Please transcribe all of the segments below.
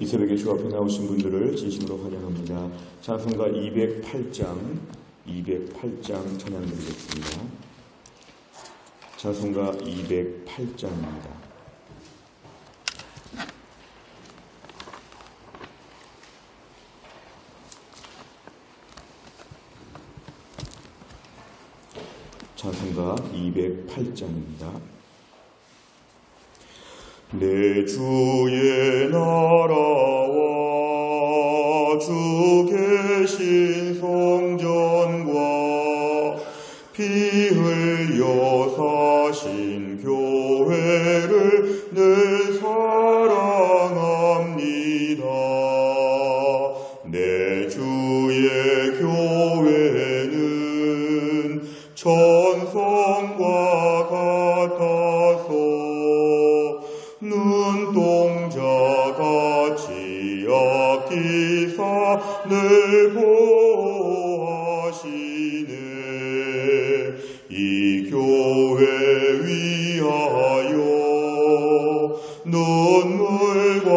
이 새벽에 주 앞에 나오신 분들을 진심으로 환영합니다. 찬송가 208장, 208장 찬양 드리겠습니다. 찬송가 208장입니다. 찬송가 208장입니다. 내 주의 나라와 주 계신 성전과 피 흘려 사신 교회를 늘 위하여 눈물과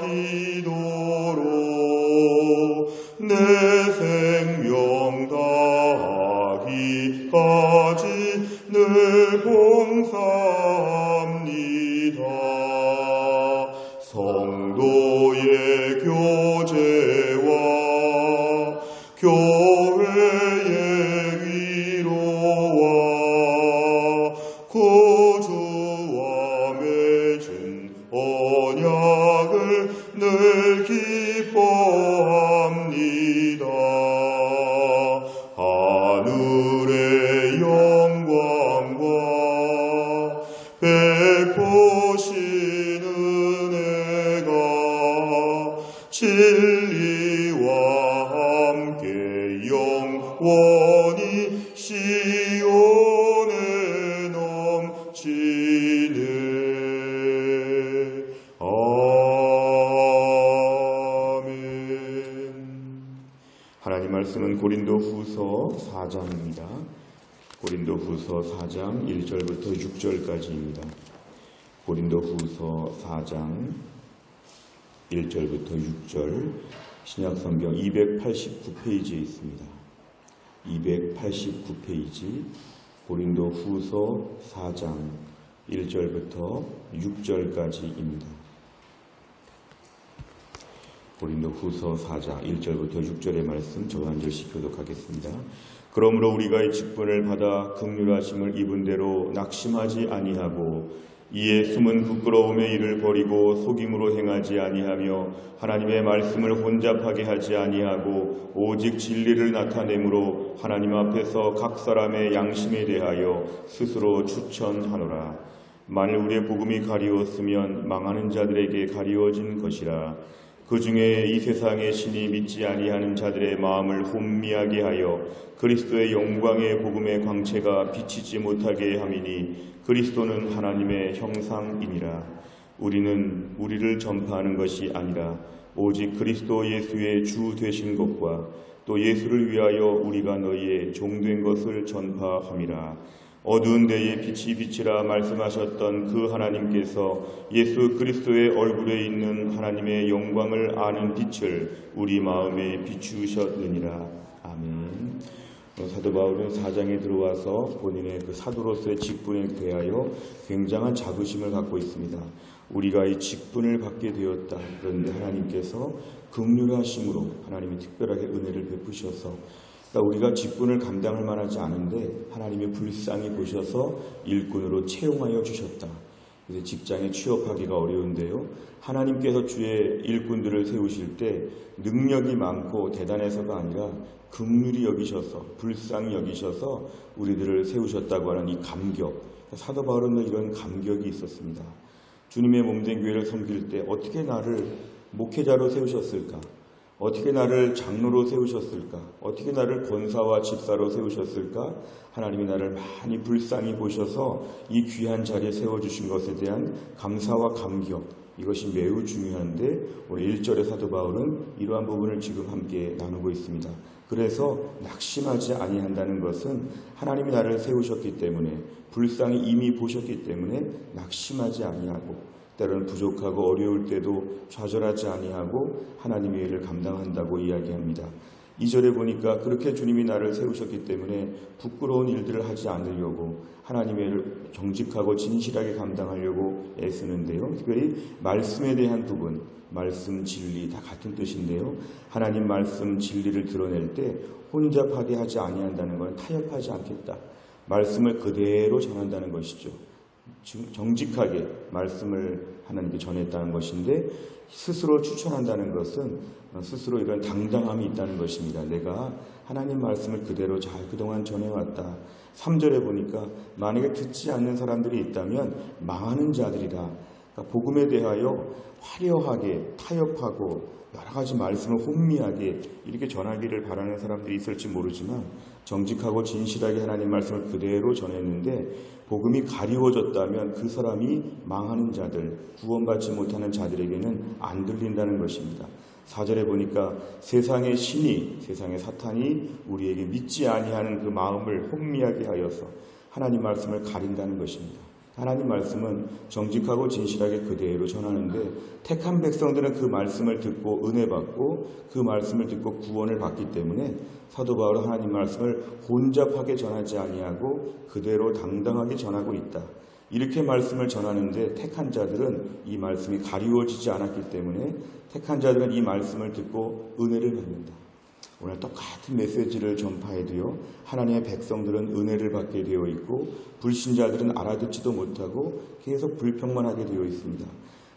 기도로 내 생명 다하기까지 늘 봉사 기뻐합니다. 4장입니다. 고린도 후서 4장 1절부터 6절까지입니다. 고린도 후서 4장 1절부터 6절 신약 성경 289페이지에 있습니다. 289페이지 고린도 후서 4장 1절부터 6절까지입니다. 고린도 후서 4장 1절부터 6절의 말씀 저와 한 절씩 교독하겠습니다. 그러므로 우리가 이 직분을 받아 극률하심을 입은 대로 낙심하지 아니하고 이에 숨은 부끄러움의 일을 버리고 속임으로 행하지 아니하며 하나님의 말씀을 혼잡하게 하지 아니하고 오직 진리를 나타내므로 하나님 앞에서 각 사람의 양심에 대하여 스스로 추천하노라. 만일 우리의 복음이 가리웠으면 망하는 자들에게 가리워진 것이라. 그 중에 이 세상의 신이 믿지 아니하는 자들의 마음을 혼미하게 하여 그리스도의 영광의 복음의 광채가 비치지 못하게 함이니 그리스도는 하나님의 형상이니라. 우리는 우리를 전파하는 것이 아니라 오직 그리스도 예수의 주 되신 것과 또 예수를 위하여 우리가 너희의 종된 것을 전파함이라. 어두운 데에 빛이 빛이라 말씀하셨던 그 하나님께서 예수 그리스도의 얼굴에 있는 하나님의 영광을 아는 빛을 우리 마음에 비추셨느니라. 아멘. 어, 사도 바울은 사장에 들어와서 본인의 그 사도로서의 직분에 대하여 굉장한 자부심을 갖고 있습니다. 우리가 이 직분을 받게 되었다. 그런데 하나님께서 극률하심으로 하나님이 특별하게 은혜를 베푸셔서 우리가 직분을 감당할 만하지 않은데 하나님이 불쌍히 보셔서 일꾼으로 채용하여 주셨다. 그래서 직장에 취업하기가 어려운데요. 하나님께서 주의 일꾼들을 세우실 때 능력이 많고 대단해서가 아니라 긍휼히 여기셔서 불쌍히 여기셔서 우리들을 세우셨다고 하는 이 감격. 사도 바울은 이런 감격이 있었습니다. 주님의 몸된 교회를 섬길 때 어떻게 나를 목회자로 세우셨을까? 어떻게 나를 장로로 세우셨을까? 어떻게 나를 권사와 집사로 세우셨을까? 하나님이 나를 많이 불쌍히 보셔서 이 귀한 자리에 세워주신 것에 대한 감사와 감격, 이것이 매우 중요한데 오늘 1절의 사도 바울은 이러한 부분을 지금 함께 나누고 있습니다. 그래서 낙심하지 아니한다는 것은 하나님이 나를 세우셨기 때문에 불쌍히 이미 보셨기 때문에 낙심하지 아니하고 때로는 부족하고 어려울 때도 좌절하지 아니하고 하나님의 일을 감당한다고 이야기합니다. 2절에 보니까 그렇게 주님이 나를 세우셨기 때문에 부끄러운 일들을 하지 않으려고 하나님의 일을 정직하고 진실하게 감당하려고 애쓰는데요. 특별히 말씀에 대한 부분, 말씀, 진리 다 같은 뜻인데요. 하나님 말씀, 진리를 드러낼 때 혼잡하게 하지 아니한다는 건 타협하지 않겠다. 말씀을 그대로 전한다는 것이죠. 정직하게 말씀을 하나님께 전했다는 것인데 스스로 추천한다는 것은 스스로 이런 당당함이 있다는 것입니다. 내가 하나님 말씀을 그대로 잘 그동안 전해왔다. 3절에 보니까 만약에 듣지 않는 사람들이 있다면 망하는 자들이다. 그러니까 복음에 대하여 화려하게 타협하고 여러 가지 말씀을 혼미하게 이렇게 전하기를 바라는 사람들이 있을지 모르지만 정직하고 진실하게 하나님 말씀을 그대로 전했는데 복음이 가리워졌다면 그 사람이 망하는 자들, 구원받지 못하는 자들에게는 안 들린다는 것입니다. 사절에 보니까 세상의 신이, 세상의 사탄이 우리에게 믿지 아니하는 그 마음을 혼미하게 하여서 하나님 말씀을 가린다는 것입니다. 하나님 말씀은 정직하고 진실하게 그대로 전하는데 택한 백성들은 그 말씀을 듣고 은혜 받고 그 말씀을 듣고 구원을 받기 때문에 사도 바울은 하나님 말씀을 혼잡하게 전하지 아니하고 그대로 당당하게 전하고 있다. 이렇게 말씀을 전하는데 택한 자들은 이 말씀이 가리워지지 않았기 때문에 택한 자들은 이 말씀을 듣고 은혜를 받는다. 오늘 똑같은 메시지를 전파해도요, 하나님의 백성들은 은혜를 받게 되어 있고, 불신자들은 알아듣지도 못하고 계속 불평만 하게 되어 있습니다.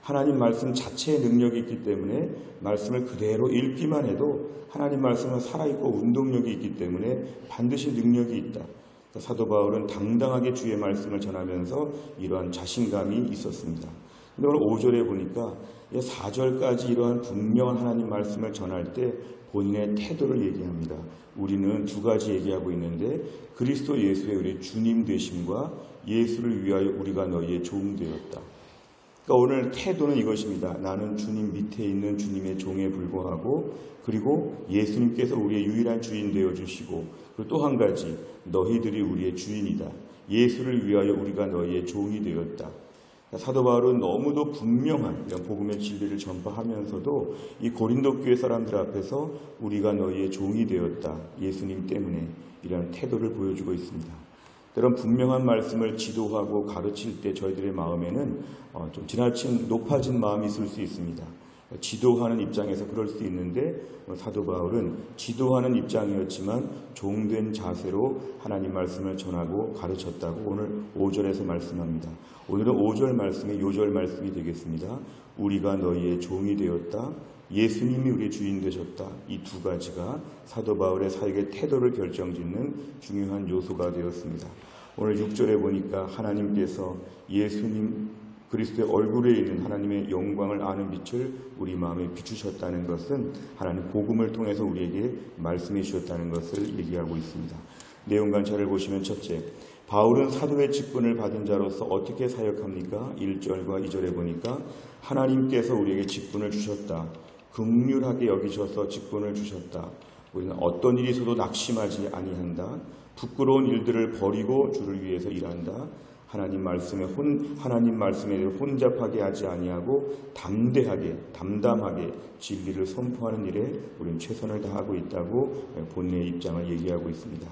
하나님 말씀 자체의 능력이 있기 때문에 말씀을 그대로 읽기만 해도 하나님 말씀은 살아있고 운동력이 있기 때문에 반드시 능력이 있다. 사도 바울은 당당하게 주의 말씀을 전하면서 이러한 자신감이 있었습니다. 근데 오늘 5절에 보니까 4절까지 이러한 분명한 하나님 말씀을 전할 때 본인의 태도를 얘기합니다. 우리는 두 가지 얘기하고 있는데 그리스도 예수의 우리 주님 되심과 예수를 위하여 우리가 너희의 종 되었다. 그러니까 오늘 태도는 이것입니다. 나는 주님 밑에 있는 주님의 종에 불과하고 그리고 예수님께서 우리의 유일한 주인 되어 주시고 그리고 또 한 가지 너희들이 우리의 주인이다. 예수를 위하여 우리가 너희의 종이 되었다. 사도 바울은 너무도 분명한 이런 복음의 진리를 전파하면서도 이 고린도 교회 사람들 앞에서 우리가 너희의 종이 되었다. 예수님 때문에 이런 태도를 보여주고 있습니다. 이런 분명한 말씀을 지도하고 가르칠 때 저희들의 마음에는 어, 좀 지나친 높아진 마음이 있을 수 있습니다. 지도하는 입장에서 그럴 수 있는데 뭐 사도 바울은 지도하는 입장이었지만 종된 자세로 하나님 말씀을 전하고 가르쳤다고 오늘 5절에서 말씀합니다. 오늘은 5절 말씀이 요절 말씀이 되겠습니다. 우리가 너희의 종이 되었다. 예수님이 우리 주인 되셨다. 이 두 가지가 사도 바울의 사역의 태도를 결정짓는 중요한 요소가 되었습니다. 오늘 6절에 보니까 하나님께서 예수님 그리스도의 얼굴에 있는 하나님의 영광을 아는 빛을 우리 마음에 비추셨다는 것은 하나님 복음을 통해서 우리에게 말씀해 주셨다는 것을 얘기하고 있습니다. 내용 관찰을 보시면 첫째, 바울은 사도의 직분을 받은 자로서 어떻게 사역합니까? 1절과 2절에 보니까 하나님께서 우리에게 직분을 주셨다. 극률하게 여기셔서 직분을 주셨다. 우리는 어떤 일이 있어도 낙심하지 아니한다. 부끄러운 일들을 버리고 주를 위해서 일한다. 하나님 말씀에 혼 하나님 말씀에 혼잡하게 하지 아니하고 담대하게 담담하게 진리를 선포하는 일에 우리는 최선을 다하고 있다고 본래의 입장을 얘기하고 있습니다.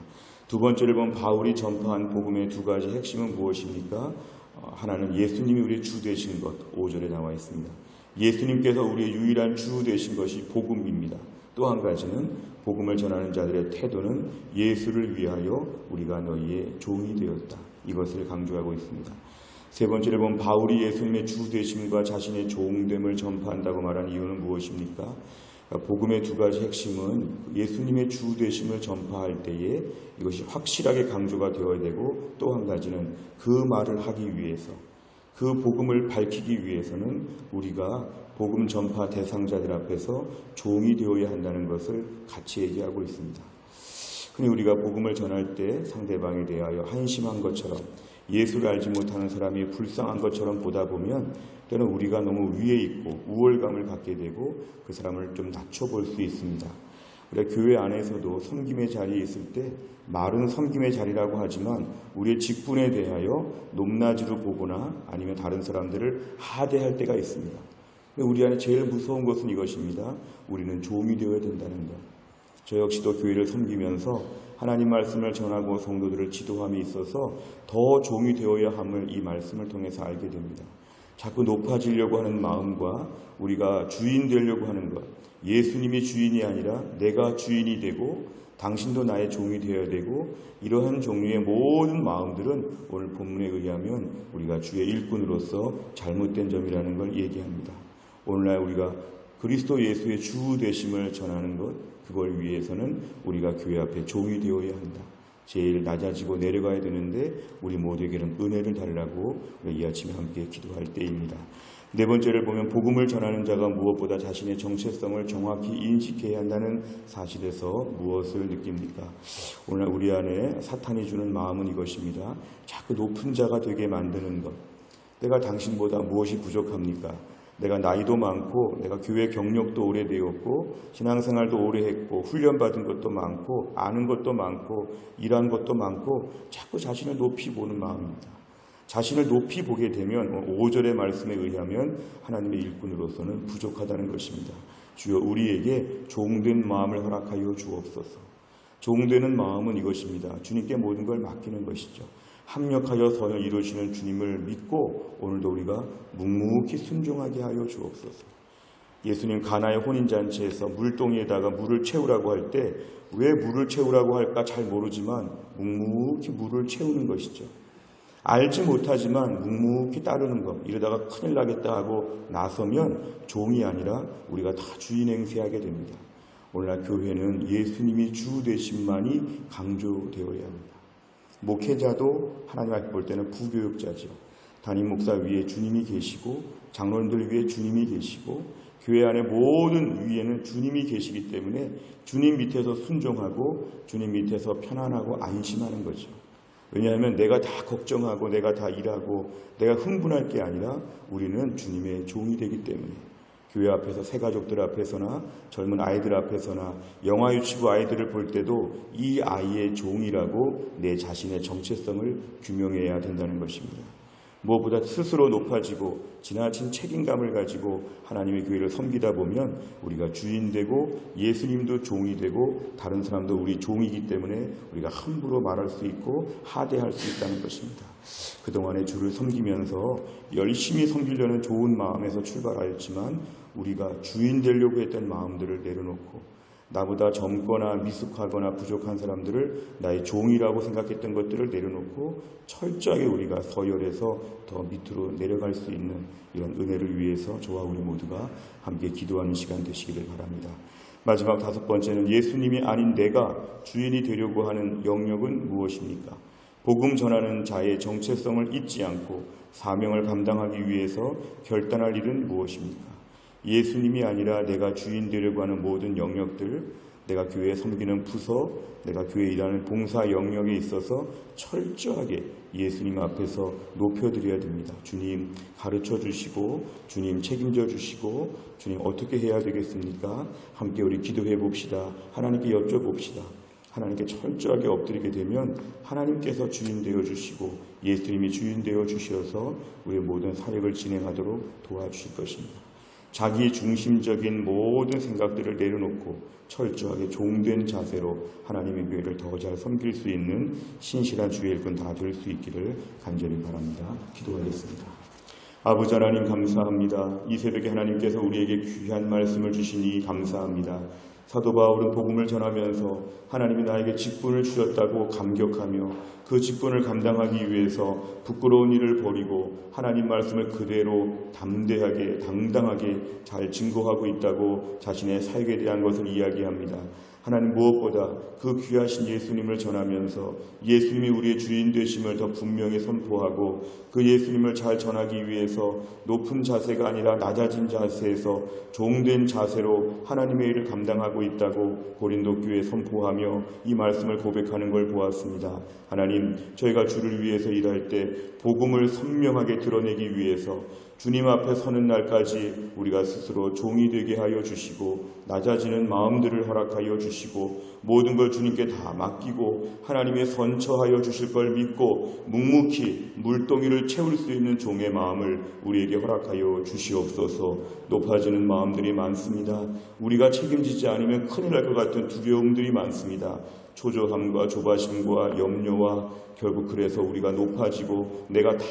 두 번째를 보면 바울이 전파한 복음의 두 가지 핵심은 무엇입니까? 어, 하나는 예수님이 우리의 주 되신 것 5절에 나와 있습니다. 예수님께서 우리의 유일한 주 되신 것이 복음입니다. 또 한 가지는 복음을 전하는 자들의 태도는 예수를 위하여 우리가 너희의 종이 되었다. 이것을 강조하고 있습니다. 세 번째로 보면 바울이 예수님의 주 되심과 자신의 종됨을 전파한다고 말한 이유는 무엇입니까? 복음의 두 가지 핵심은 예수님의 주 되심을 전파할 때에 이것이 확실하게 강조가 되어야 되고 또 한 가지는 그 말을 하기 위해서 그 복음을 밝히기 위해서는 우리가 복음 전파 대상자들 앞에서 종이 되어야 한다는 것을 같이 얘기하고 있습니다. 흔히 우리가 복음을 전할 때 상대방에 대하여 한심한 것처럼 예수를 알지 못하는 사람이 불쌍한 것처럼 보다 보면 때는 우리가 너무 위에 있고 우월감을 갖게 되고 그 사람을 좀 낮춰볼 수 있습니다. 우리 교회 안에서도 섬김의 자리에 있을 때 말은 섬김의 자리라고 하지만 우리의 직분에 대하여 높낮이로 보거나 아니면 다른 사람들을 하대할 때가 있습니다. 우리 안에 제일 무서운 것은 이것입니다. 우리는 종이 되어야 된다는 것. 저 역시도 교회를 섬기면서 하나님 말씀을 전하고 성도들을 지도함에 있어서 더 종이 되어야 함을 이 말씀을 통해서 알게 됩니다. 자꾸 높아지려고 하는 마음과 우리가 주인 되려고 하는 것, 예수님이 주인이 아니라 내가 주인이 되고 당신도 나의 종이 되어야 되고 이러한 종류의 모든 마음들은 오늘 본문에 의하면 우리가 주의 일꾼으로서 잘못된 점이라는 걸 얘기합니다. 오늘날 우리가 그리스도 예수의 주 되심을 전하는 것, 그걸 위해서는 우리가 교회 앞에 종이 되어야 한다. 제일 낮아지고 내려가야 되는데 우리 모두에게는 은혜를 달라고 이 아침에 함께 기도할 때입니다. 네 번째를 보면 복음을 전하는 자가 무엇보다 자신의 정체성을 정확히 인식해야 한다는 사실에서 무엇을 느낍니까? 오늘 우리 안에 사탄이 주는 마음은 이것입니다. 자꾸 높은 자가 되게 만드는 것. 내가 당신보다 무엇이 부족합니까? 내가 나이도 많고 내가 교회 경력도 오래되었고 신앙생활도 오래 했고 훈련받은 것도 많고 아는 것도 많고 일한 것도 많고 자꾸 자신을 높이 보는 마음입니다. 자신을 높이 보게 되면 5절의 말씀에 의하면 하나님의 일꾼으로서는 부족하다는 것입니다. 주여 우리에게 종된 마음을 허락하여 주옵소서. 종되는 마음은 이것입니다. 주님께 모든 걸 맡기는 것이죠. 합력하여 선을 이루시는 주님을 믿고 오늘도 우리가 묵묵히 순종하게 하여 주옵소서. 예수님 가나의 혼인잔치에서 물동이에다가 물을 채우라고 할 때 왜 물을 채우라고 할까 잘 모르지만 묵묵히 물을 채우는 것이죠. 알지 못하지만 묵묵히 따르는 것 이러다가 큰일 나겠다 하고 나서면 종이 아니라 우리가 다 주인 행세하게 됩니다. 오늘날 교회는 예수님이 주 되심만이 강조되어야 합니다. 목회자도 하나님 앞에 볼 때는 부교육자죠. 담임 목사 위에 주님이 계시고 장로님들 위에 주님이 계시고 교회 안에 모든 위에는 주님이 계시기 때문에 주님 밑에서 순종하고 주님 밑에서 편안하고 안심하는 거죠. 왜냐하면 내가 다 걱정하고 내가 다 일하고 내가 흥분할 게 아니라 우리는 주님의 종이 되기 때문에 교회 앞에서 새 가족들 앞에서나 젊은 아이들 앞에서나 영화 유치부 아이들을 볼 때도 이 아이의 종이라고 내 자신의 정체성을 규명해야 된다는 것입니다. 무엇보다 스스로 높아지고 지나친 책임감을 가지고 하나님의 교회를 섬기다 보면 우리가 주인 되고 예수님도 종이 되고 다른 사람도 우리 종이기 때문에 우리가 함부로 말할 수 있고 하대할 수 있다는 것입니다. 그동안에 주를 섬기면서 열심히 섬기려는 좋은 마음에서 출발하였지만 우리가 주인 되려고 했던 마음들을 내려놓고 나보다 젊거나 미숙하거나 부족한 사람들을 나의 종이라고 생각했던 것들을 내려놓고 철저하게 우리가 서열해서 더 밑으로 내려갈 수 있는 이런 은혜를 위해서 저와 우리 모두가 함께 기도하는 시간 되시기를 바랍니다. 마지막 다섯 번째는 예수님이 아닌 내가 주인이 되려고 하는 영역은 무엇입니까? 복음 전하는 자의 정체성을 잊지 않고 사명을 감당하기 위해서 결단할 일은 무엇입니까? 예수님이 아니라 내가 주인 되려고 하는 모든 영역들, 내가 교회에 섬기는 부서, 내가 교회에 일하는 봉사 영역에 있어서 철저하게 예수님 앞에서 높여드려야 됩니다. 주님 가르쳐 주시고, 주님 책임져 주시고, 주님 어떻게 해야 되겠습니까? 함께 우리 기도해 봅시다. 하나님께 여쭤봅시다. 하나님께 철저하게 엎드리게 되면 하나님께서 주인 되어 주시고 예수님이 주인 되어 주셔서 우리의 모든 사역을 진행하도록 도와주실 것입니다. 자기 중심적인 모든 생각들을 내려놓고 철저하게 종된 자세로 하나님의 교회를 더 잘 섬길 수 있는 신실한 주의 일꾼 다 될 수 있기를 간절히 바랍니다. 기도하겠습니다. 아버지 하나님 감사합니다. 이 새벽에 하나님께서 우리에게 귀한 말씀을 주시니 감사합니다. 사도 바울은 복음을 전하면서 하나님이 나에게 직분을 주셨다고 감격하며 그 직분을 감당하기 위해서 부끄러운 일을 버리고 하나님 말씀을 그대로 담대하게 당당하게 잘 증거하고 있다고 자신의 사역에 대한 것을 이야기합니다. 하나님 무엇보다 그 귀하신 예수님을 전하면서 예수님이 우리의 주인 되심을 더 분명히 선포하고 그 예수님을 잘 전하기 위해서 높은 자세가 아니라 낮아진 자세에서 종된 자세로 하나님의 일을 감당하고 있다고 고린도 교회 선포하며 이 말씀을 고백하는 걸 보았습니다. 하나님, 저희가 주를 위해서 일할 때 복음을 선명하게 드러내기 위해서 주님 앞에 서는 날까지 우리가 스스로 종이 되게 하여 주시고 낮아지는 마음들을 허락하여 주시고 모든 걸 주님께 다 맡기고 하나님의 선처하여 주실 걸 믿고 묵묵히 물동이를 채울 수 있는 종의 마음을 우리에게 허락하여 주시옵소서 높아지는 마음들이 많습니다. 우리가 책임지지 않으면 큰일 날 것 같은 두려움들이 많습니다. 초조함과 조바심과 염려와 결국 그래서 우리가 높아지고 내가 다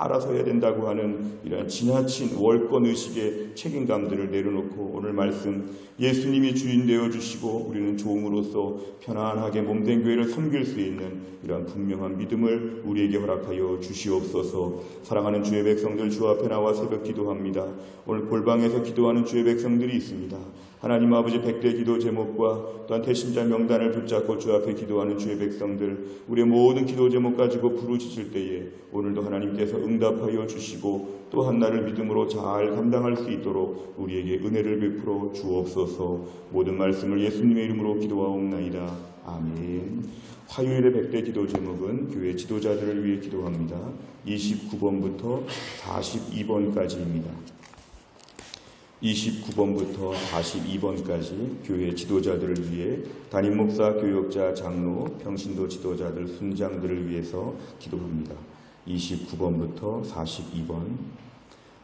알아서 해야 된다고 하는 이런 지나친 월권 의식의 책임감들을 내려놓고 오늘 말씀 예수님이 주인 되어 주시고 우리는 종으로서 편안하게 몸된 교회를 섬길 수 있는 이러한 분명한 믿음을 우리에게 허락하여 주시옵소서. 사랑하는 주의 백성들 주 앞에 나와 새벽 기도합니다. 오늘 골방에서 기도하는 주의 백성들이 있습니다. 하나님 아버지 백대 기도 제목과 또한 대신자 명단을 붙잡고 주 앞에 기도하는 주의 백성들 우리의 모든 기도 제목 가지고 부르짖을 때에 오늘도 하나님께서 응답하여 주시고 또 한나를 믿음으로 잘 감당할 수 있도록 우리에게 은혜를 베풀어 주옵소서 모든 말씀을 예수님의 이름으로 기도하옵나이다. 아멘. 화요일의 백대 기도 제목은 교회 지도자들을 위해 기도합니다. 29번부터 42번까지입니다. 29번부터 42번까지 교회 지도자들을 위해 담임 목사, 교역자, 장로, 평신도 지도자들, 순장들을 위해서 기도합니다. 29번부터 42번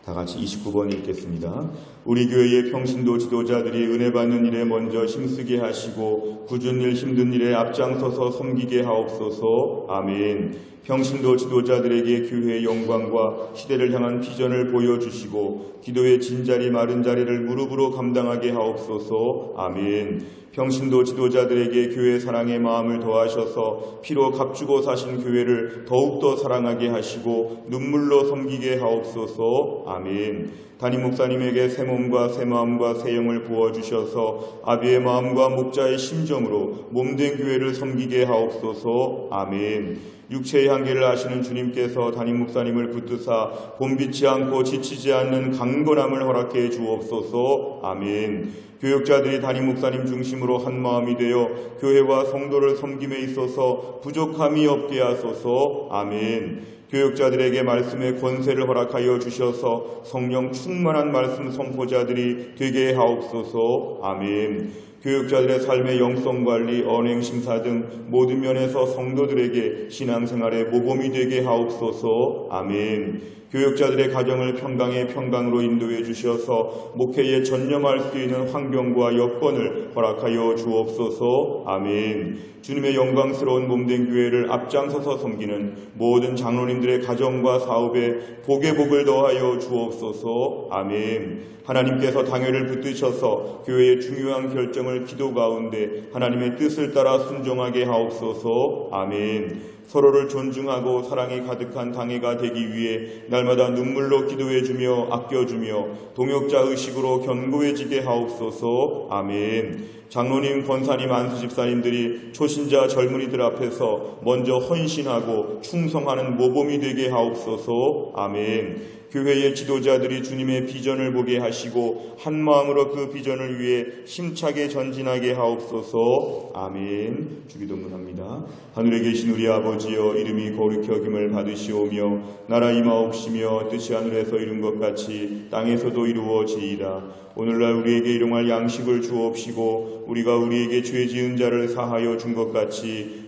다 같이 29번 읽겠습니다. 우리 교회의 평신도 지도자들이 은혜 받는 일에 먼저 힘쓰게 하시고 굳은 일 힘든 일에 앞장서서 섬기게 하옵소서. 아멘. 평신도 지도자들에게 교회의 영광과 시대를 향한 비전을 보여주시고 기도의 진자리 마른 자리를 무릎으로 감당하게 하옵소서. 아멘. 평신도 지도자들에게 교회 사랑의 마음을 더하셔서 피로 값주고 사신 교회를 더욱더 사랑하게 하시고 눈물로 섬기게 하옵소서. 아멘. 담임 목사님에게 새 몸과 새 마음과 새 영을 부어주셔서 아비의 마음과 목자의 심정으로 몸된 교회를 섬기게 하옵소서. 아멘. 육체의 한계를 아시는 주님께서 담임 목사님을 붙드사 봄비치 않고 지치지 않는 강건함을 허락해 주옵소서. 아멘. 교역자들이 담임 목사님 중심으로 한 마음이 되어 교회와 성도를 섬김에 있어서 부족함이 없게 하소서. 아멘. 교역자들에게 말씀의 권세를 허락하여 주셔서 성령 충만한 말씀 선포자들이 되게 하옵소서. 아멘. 교육자들의 삶의 영성 관리, 언행 심사 등 모든 면에서 성도들에게 신앙생활의 모범이 되게 하옵소서. 아멘. 교육자들의 가정을 평강의 평강으로 인도해 주셔서 목회에 전념할 수 있는 환경과 여건을 허락하여 주옵소서. 아멘. 주님의 영광스러운 몸된 교회를 앞장서서 섬기는 모든 장로님들의 가정과 사업에 복의 복을 더하여 주옵소서. 아멘. 하나님께서 당회를 붙드셔서 교회의 중요한 결정을 기도 가운데 하나님의 뜻을 따라 순종하게 하옵소서. 아멘. 서로를 존중하고 사랑이 가득한 당회가 되기 위해 날마다 눈물로 기도해주며 아껴주며 동역자 의식으로 견고해지게 하옵소서. 아멘. 장로님, 권사님, 안수 집사님들이 초신자 젊은이들 앞에서 먼저 헌신하고 충성하는 모범이 되게 하옵소서. 아멘. 교회의 지도자들이 주님의 비전을 보게 하시고 한 마음으로 그 비전을 위해 힘차게 전진하게 하옵소서. 아멘. 주기도문합니다. 하늘에 계신 우리 아버지여 이름이 거룩히 여김을 받으시오며 나라 임하옵시며 뜻이 하늘에서 이룬 것 같이 땅에서도 이루어지이다. 오늘날 우리에게 일용할 양식을 주옵시고 우리가 우리에게 죄 지은 자를 사하여 준 것 같이